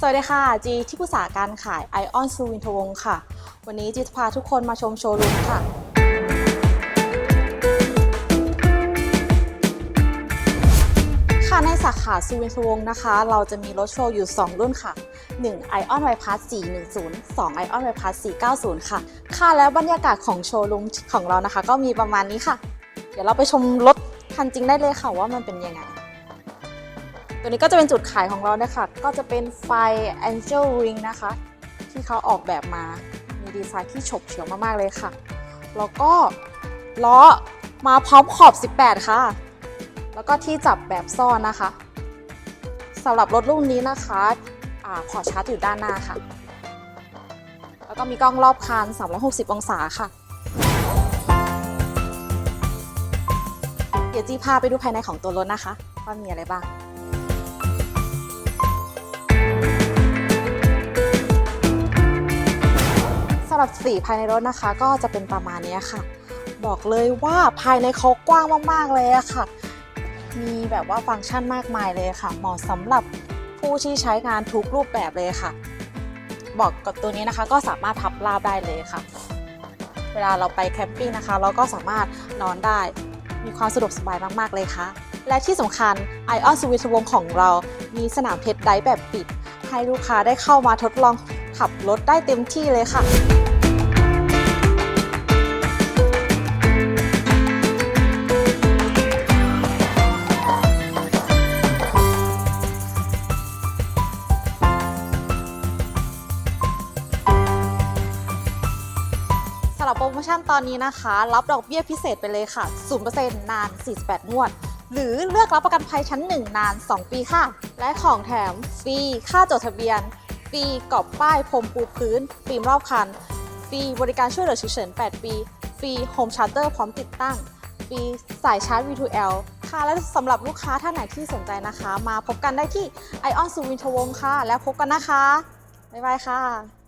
สวัสดีค่ะ จีที่ปรึกษาการขาย Ion ซูวินทวงศ์ค่ะ วันนี้จีจะพาทุกคนมาชมโชว์รูมค่ะ ค่ะในสาขาซูวินทวงศ์นะคะ เราจะมีรถโชว์อยู่ 2 รุ่นค่ะ 1 Ion y p a s 410 2 Ion y p a s 490 ค่ะ ค่ะแล้วบรรยากาศของโชว์รูมของเรานะคะ ก็มีประมาณนี้ค่ะ เดี๋ยวเราไปชมรถคันจริงได้เลยค่ะว่ามันเป็นยังไง ตัวนี้ก็จะเป็นจุดขายของเรานะคะ ก็จะเป็นไฟ Angel Ring นะคะ ที่เขาออกแบบมา มีดีไซน์ที่ฉกเฉียวมากๆเลยค่ะ แล้วก็ล้อมาพร้อมขอบ 18 ค่ะ แล้วก็ที่จับแบบซ่อนนะคะสำหรับรถรุ่นนี้นะคะอพอชาร์จอยู่ด้านหน้าค่ะ แล้วก็มีกล้องรอบคัน 360 องศาค่ะ เดี๋ยวจีพาไปดูภายในของตัวรถนะคะ ว่ามีอะไรบ้าง รับสีภายในรถนะคะ ก็จะเป็นประมาณนี้ค่ะ บอกเลยว่าภายในเขากว้างมากๆเลยอะค่ะ มีแบบว่าฟังก์ชันมากมายเลยค่ะ เหมาะสำหรับผู้ที่ใช้งานทุกรูปแบบเลยค่ะ บอกกับตัวนี้นะคะก็สามารถพับราบได้เลยค่ะ เวลาเราไปแคมปิ้งนะคะ เราก็สามารถนอนได้ มีความสะดวกสบายมากๆเลยค่ะ และที่สำคัญ Ion s w i t c h วงของเรา มีสนามเทสไดฟ์แบบปิด ให้ลูกค้าได้เข้ามาทดลองขับรถได้เต็มที่เลยค่ะำหรับโปรโมชั่นตอนนี้นะคะ รับดอกเบี้ยพิเศษไปเลยค่ะ 0%นาน 48 งวด หรือเลือกรับประกันภัยชั้น 1 นาน 2 ปีค่ะ และของแถมฟรีค่าจดทะเบียนฟรีกรอบป้ายพรมปูพื้นฟิล์มรอบคันฟรีบริการช่วยเหลือฉุกเฉิน 8 ปี ฟรีโฮมชาร์เตอร์พร้อมติดตั้ง ฟรีสายชาร์จ V2L ค่ะ และสำหรับลูกค้าท่านไหนที่สนใจนะคะ มาพบกันได้ที่ Ion สุวินทวงศ์ค่ะ แล้วพบกันนะคะ บ๊ายบายค่ะ